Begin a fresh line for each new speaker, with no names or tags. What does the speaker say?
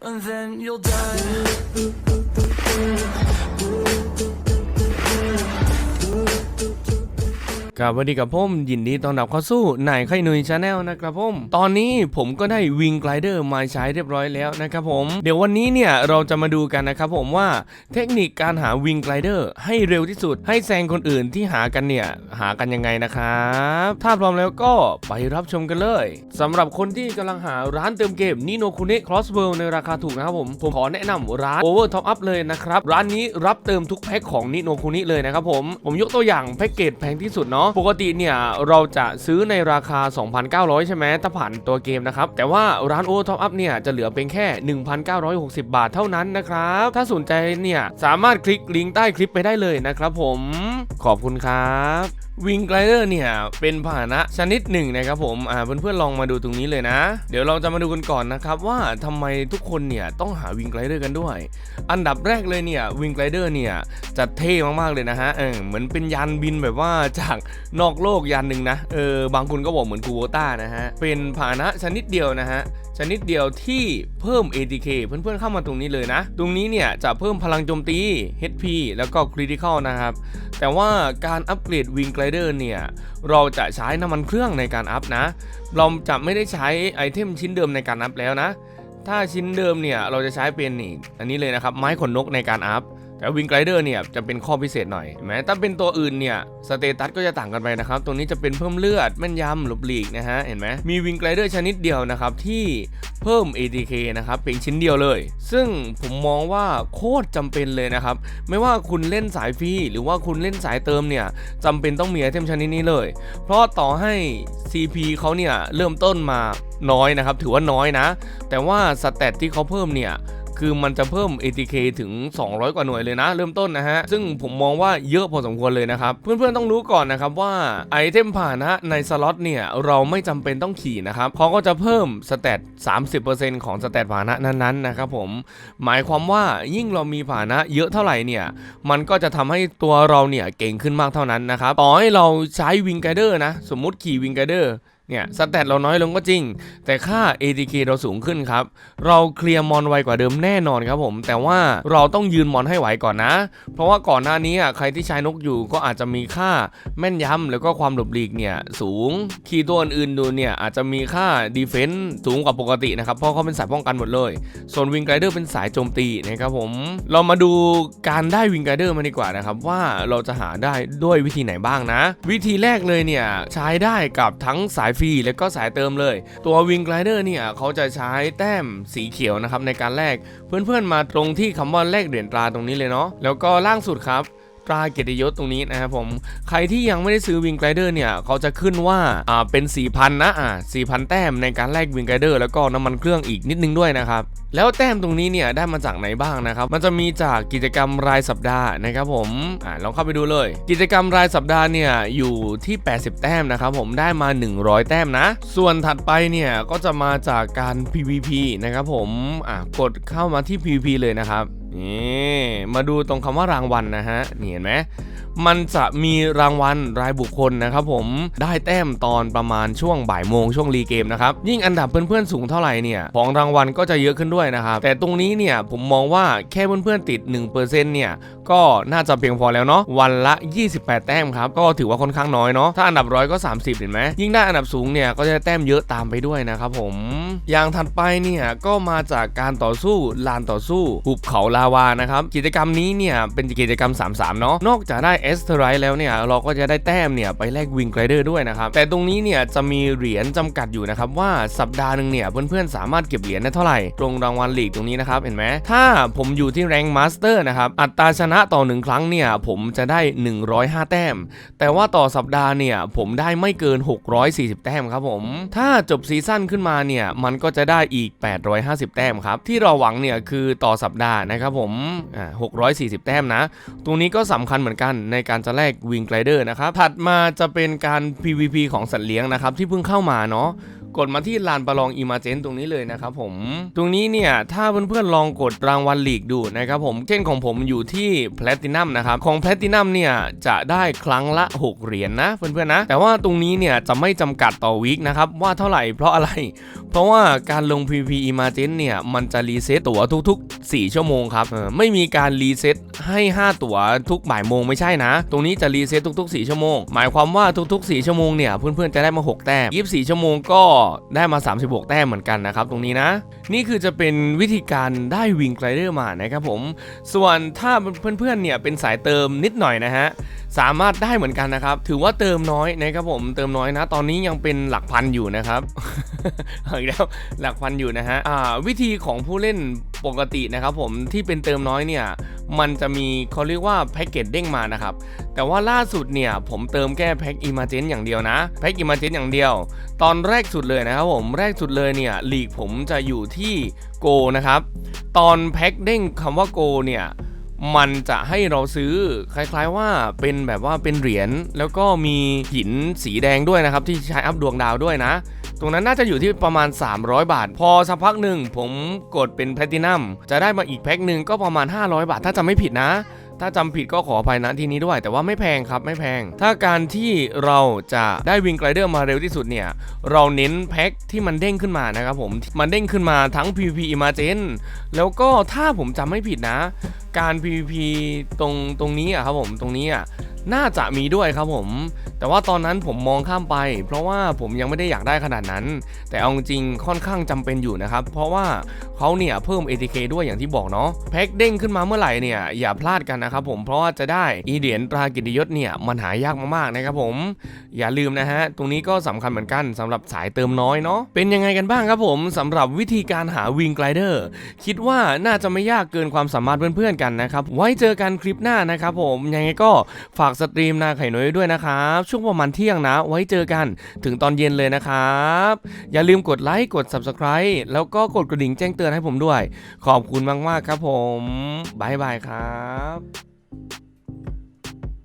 and then you'll die.
ครับสวัสดีกับผมยินดีต้อนรับเข้าสู่นายไข่นุยชาแนลนะครับผมตอนนี้ผมก็ได้วิงไกลเดอร์มาใช้เรียบร้อยแล้วนะครับผมเดี๋ยววันนี้เนี่ยเราจะมาดูกันนะครับผมว่าเทคนิคการหาวิงไกลเดอร์ให้เร็วที่สุด ให้แซงคนอื่นที่หากันเนี่ยหากันยังไงนะครับถ้าพร้อมแล้วก็ไปรับชมกันเลยสำหรับคนที่กำลังหาร้านเติมเกมนิโนคุเนะครอสเวิลในราคาถูกนะครับผมผมขอแนะนำร้าน Over Top Up เลยนะครับร้านนี้รับเติมทุกแพ็คของนิโนคุนิเลยนะครับผมผมยกตัวอย่างแพ็กเกจแพงที่สุดเนาะปกติเนี่ยเราจะซื้อในราคา 2,900 ใช่ไหมถ้าผ่านตัวเกมนะครับ แต่ว่าร้านโอท็อปอัพเนี่ยจะเหลือเป็นแค่ 1,960 บาทเท่านั้นนะครับ ถ้าสนใจเนี่ยสามารถคลิกลิงก์ใต้คลิปไปได้เลยนะครับผมขอบคุณครับ วิงไกลเดอร์เนี่ยเป็นพาหนะชนิดหนึ่งนะครับผมอ่าเพื่อนๆลองมาดูตรงนี้เลยนะ เดี๋ยวเราจะมาดูกันก่อนนะครับว่าทำไมทุกคนเนี่ยต้องหาวิงไกลเดอร์กันด้วย อันดับแรกเลยเนี่ยวิงไกลเดอร์เนี่ยจะเท่มากๆเลยนะฮะเออเหมือนเป็นยานบินแบบว่าจากนอกโลกยานหนึ่งนะเออบางคนก็บอกเหมือนคูโบต้านะฮะเป็นพาหนะชนิดเดียวนะฮะชนิดเดียวที่เพิ่ม ATK เพื่อนๆเข้ามาตรงนี้เลยนะ ตรงนี้เนี่ยจะเพิ่มพลังโจมตี HP แล้วก็ Critical นะครับแต่ว่าการอัปเกรดวิงไกลเดอร์เนี่ยเราจะใช้น้ำมันเครื่องในการอัพนะ เราจะไม่ได้ใช้ไอเทมชิ้นเดิมในการอัพแล้วนะ ถ้าชิ้นเดิมเนี่ยเราจะใช้เป็นนี่อันนี้เลยนะครับไม้ขนนกในการอัพ แต่วิงไกลเดอร์เนี่ยจะเป็นข้อพิเศษหน่อยเห็นไหมถ้าเป็นตัวอื่นเนี่ยสเตตัสก็จะต่างกันไปนะครับตรงนี้จะเป็นเพิ่มเลือดแม่นยำหลบหลีกนะฮะเห็นไหมมีวิงไกลเดอร์ชนิดเดียวนะครับที่เพิ่ม ATK นะครับเป็นชิ้นเดียวเลย ซึ่งผมมองว่าโคตรจำเป็นเลยนะครับ ไม่ว่าคุณเล่นสายฟรีหรือว่าคุณเล่นสายเติมเนี่ยจำเป็นต้องมีไอเทมชนิดนี้เลย เพราะต่อให้ CP เขาเนี่ยเริ่มต้นมาน้อยนะครับ ถือว่าน้อยนะ แต่ว่าสเตตที่เขาเพิ่มเนี่ย คือมันจะเพิ่ม ATK ถึง 200 กว่าหน่วยเลยนะ เริ่มต้นนะฮะ ซึ่งผมมองว่าเยอะพอสมควรเลยนะครับ เพื่อนๆต้องรู้ก่อนนะครับว่าไอเทมผ่านะในสล็อตเนี่ย เราไม่จำเป็นต้องขี่นะครับเขาก็จะเพิ่มสเตต30%ของสเตตผ่านะนั้นๆนะครับผมหมายความว่ายิ่งเรามีผ่านะเยอะเท่าไหร่เนี่ยมันก็จะทำให้ตัวเราเนี่ยเก่งขึ้นมากเท่านั้นนะครับต่อให้เราใช้วิงไกเดอร์นะสมมุติขี่วิงไกเดอร์ เนี่ยสเตตเราน้อยลงก็จริง แต่ค่า ATK เราสูงขึ้นครับ เราเคลียร์มอนไวกว่าเดิมแน่นอนครับผม แต่ว่าเราต้องยืนมอนให้ไหวก่อนนะ เพราะว่าก่อนหน้านี้อะใครที่ใช้นกอยู่ก็อาจจะมีค่าแม่นยำแล้วก็ความหลบหลีกเนี่ยสูง คีย์ตัวอื่นๆดูเนี่ยอาจจะมีค่าดีเฟน s ์สูงกว่าปกตินะครับ เพราะเขาเป็นสายป้องกันหมดเลย ส่วนวิงไกเดอร์เป็นสายโจมตีนะครับผม เรามาดูการได้วิงไกเดอร์มาดีกว่านะครับว่าเราจะหาได้ด้วยวิธีไหนบ้างนะ วิธีแรกเลยเนี่ยใช้ได้กับทั้งสายฟรีแล้วก็สายเติมเลย ตัววิงไกเดอร์เนี่ยเขาจะใช้แต้มสีเขียวนะครับในการแลกเพื่อนๆมาตรงที่คำว่าแลกเหรียญตราตรงนี้เลยเนาะแล้วก็ล่างสุดครับ ตราเกียรติยศตรงนี้นะครับผมใครที่ยังไม่ได้ซื้อวิงไกเดอร์เนี่ยเขาจะขึ้นว่าอ่าเป็น 4,000 นะอ่า4,000 แต้มในการแลกวิงไกเดอร์แล้วก็น้ำมันเครื่องอีกนิดนึงด้วยนะครับแล้วแต้มตรงนี้เนี่ยได้มาจากไหนบ้างนะครับ มันจะมีจากกิจกรรมรายสัปดาห์นะครับผมอ่าลองเข้าไปดูเลย กิจกรรมรายสัปดาห์เนี่ยอยู่ที่ 80 แต้มนะครับผมได้มา 100 แต้มนะ ส่วนถัดไปเนี่ยก็จะมาจากการ PVP นะครับผมอ่ากดเข้ามาที่ PVP เลยนะครับ นี่มาดูตรงคำว่ารางวัลนะฮะนี่เห็นไหมมันจะมีรางวัลรายบุคคลนะครับผมได้แต้มตอนประมาณช่วงบ่ายโมงช่วงรีเกมนะครับยิ่งอันดับเพื่อนๆสูงเท่าไหร่เนี่ยของรางวัลก็จะเยอะขึ้นด้วยนะครับแต่ตรงนี้เนี่ยผมมองว่าแค่เพื่อนๆติด 1%เนี่ย ก็น่าจะเพียงพอแล้วเนาะวันละ 28 แต้มครับก็ถือว่าค่อนข้างน้อยเนาะถ้าอันดับร้อยก็ 30 เห็นไหมยิ่งได้อันดับสูงเนี่ยก็จะแต้มเยอะตามไปด้วยนะครับผม อย่างถัดไปเนี่ยก็มาจากการต่อสู้ลานต่อสู้หุบเขาลาวานะครับกิจกรรมนี้เนี่ยเป็นกิจกรรม 3-3 เนาะนอกจากได้เอสเทอร์ไรแล้วเนี่ยเราก็จะได้แต้มเนี่ยไปแลกวิงไกรเดอร์ด้วยนะครับแต่ตรงนี้เนี่ยจะมีเหรียญจำกัดอยู่นะครับว่าสัปดาห์หนึ่งเนี่ยเพื่อนๆสามารถเก็บเหรียญได้เท่าไหร่ตรงรางวัลลีกตรงนี้นะครับเห็นไหมถ้าผมอยู่ที่แรงมาสเตอร์นะครับอัตราชนะต่อหนึ่งครั้งเนี่ยผมจะได้ 105 แต้ม แต่ว่าต่อสัปดาห์เนี่ยผมได้ไม่เกิน 640 แต้มครับผม ถ้าจบซีซั่นขึ้นมาเนี่ยมันก็จะได้อีก 850 แต้มครับ ที่เราหวังเนี่ยคือต่อสัปดาห์นะครับผมอ่า640 แต้มนะ ตรงนี้ก็สำคัญเหมือนกันในการจะแลกวิงไกลเดอร์นะครับ ถัดมาจะเป็นการ PVP ของสัตว์เลี้ยงนะครับที่เพิ่งเข้ามาเนาะ กดมาที่ลานประลองอิมาเจนตรงนี้เลยนะครับผม ตรงนี้เนี่ยถ้าเพื่อนๆลองกดรางวัลลีกดูนะครับผม เช่นของผมอยู่ที่แพลตินัมนะครับ ของแพลตินัมเนี่ยจะได้ครั้งละ 6 เหรียญนะเพื่อนๆนะ แต่ว่าตรงนี้เนี่ยจะไม่จำกัดต่อวีคนะครับว่าเท่าไหร่เพราะอะไร เพราะว่าการลง PVP Emergent เนี่ยมันจะรีเซ็ตตั๋วทุก ๆ 4 ชั่วโมงครับไม่มีการรีเซ็ตให้ 5 ตั๋วทุกบ่ายโมงไม่ใช่นะ ตรงนี้จะรีเซ็ตทุก ๆ 4 ชั่วโมง หมายความว่าทุก ๆ 4 ชั่วโมงเนี่ยเพื่อนๆจะได้มา 6 แต้ม24 ชั่วโมงก็ได้มา 36 แต้มเหมือนกันนะครับตรงนี้นะ นี่คือจะเป็นวิธีการได้วิงไกลเดอร์มานะครับผม ส่วนถ้าเพื่อนๆเนี่ยเป็นสายเติมนิดหน่อยนะฮะสามารถได้เหมือนกันนะครับ ถือว่าเติมน้อยนะครับผมเติมน้อยนะ ตอนนี้ยังเป็นหลักพันอยู่นะครับอีกแล้วหลักพันอยู่นะฮะวิธีของผู้เล่นปกตินะครับผมที่เป็นเติมน้อยเนี่ยมันจะมีเขาเรียกว่าแพ็กเกจเด้งมานะครับ แต่ว่าล่าสุดเนี่ยผมเติมแค่แพ็กอิมาเจนอย่างเดียวนะแพ็กอิมาเจนอย่างเดียว ตอนแรกสุดเลยนะครับผมแรกสุดเลยเนี่ยหลีกผมจะอยู่ที่โกนะครับ ตอนแพ็กเด้งคำว่าโกเนี่ยมันจะให้เราซื้อคล้ายๆว่าเป็นแบบว่าเป็นเหรียญแล้วก็มีหินสีแดงด้วยนะครับ ที่ใช้อัพดวงดาวด้วยนะ ตรงนั้นน่าจะอยู่ที่ประมาณ 300 บาท พอสักพักหนึ่งผมกดเป็นแพลตินัมจะได้มาอีกแพ็คหนึ่งก็ประมาณ 500 บาท ถ้าจำไม่ผิดนะ ถ้าจำผิดก็ขออภัยนะทีนี้ด้วย แต่ว่าไม่แพงครับไม่แพง ถ้าการที่เราจะได้วิงไกลเดอร์มาเร็วที่สุดเนี่ย เราเน้นแพ็คที่มันเด้งขึ้นมานะครับผม มันเด้งขึ้นมาทั้ง PVP Emergent แล้วก็ถ้าผมจำไม่ผิดนะ การ PVP ตรงตรงนี้อะครับผมตรงนี้อะ น่าจะมีด้วยครับผม แต่ว่าตอนนั้นผมมองข้ามไป เพราะว่าผมยังไม่ได้อยากได้ขนาดนั้น แต่เอาจริงค่อนข้างจำเป็นอยู่นะครับ เพราะว่าเขาเนี่ยเพิ่ม ATK ด้วยอย่างที่บอกเนาะแพ็กเด้งขึ้นมาเมื่อไหร่เนี่ยอย่าพลาดกันนะครับผมเพราะว่าจะได้อีเหรียญตรากิติยศเนี่ยมันหายากมากๆนะครับผม อย่าลืมนะฮะตรงนี้ก็สำคัญเหมือนกันสำหรับสายเติมน้อยเนาะเป็นยังไงกันบ้างครับผมสำหรับวิธีการหาวิงไกลเดอร์คิดว่าน่าจะไม่ยากเกินความสามารถเพื่อนๆกันนะครับไว้เจอกันคลิปหน้านะครับผมยังไงก็ฝากสตรีมนาไข่น้อยด้วยนะครับ ช่วงประมาณเที่ยงนะ ไว้เจอกันถึงตอนเย็นเลยนะครับ อย่าลืมกดไลค์กด Subscribe แล้วก็กดกระดิ่งแจ้งเตือนให้ผมด้วย ขอบคุณมากๆครับผมบายบายครับ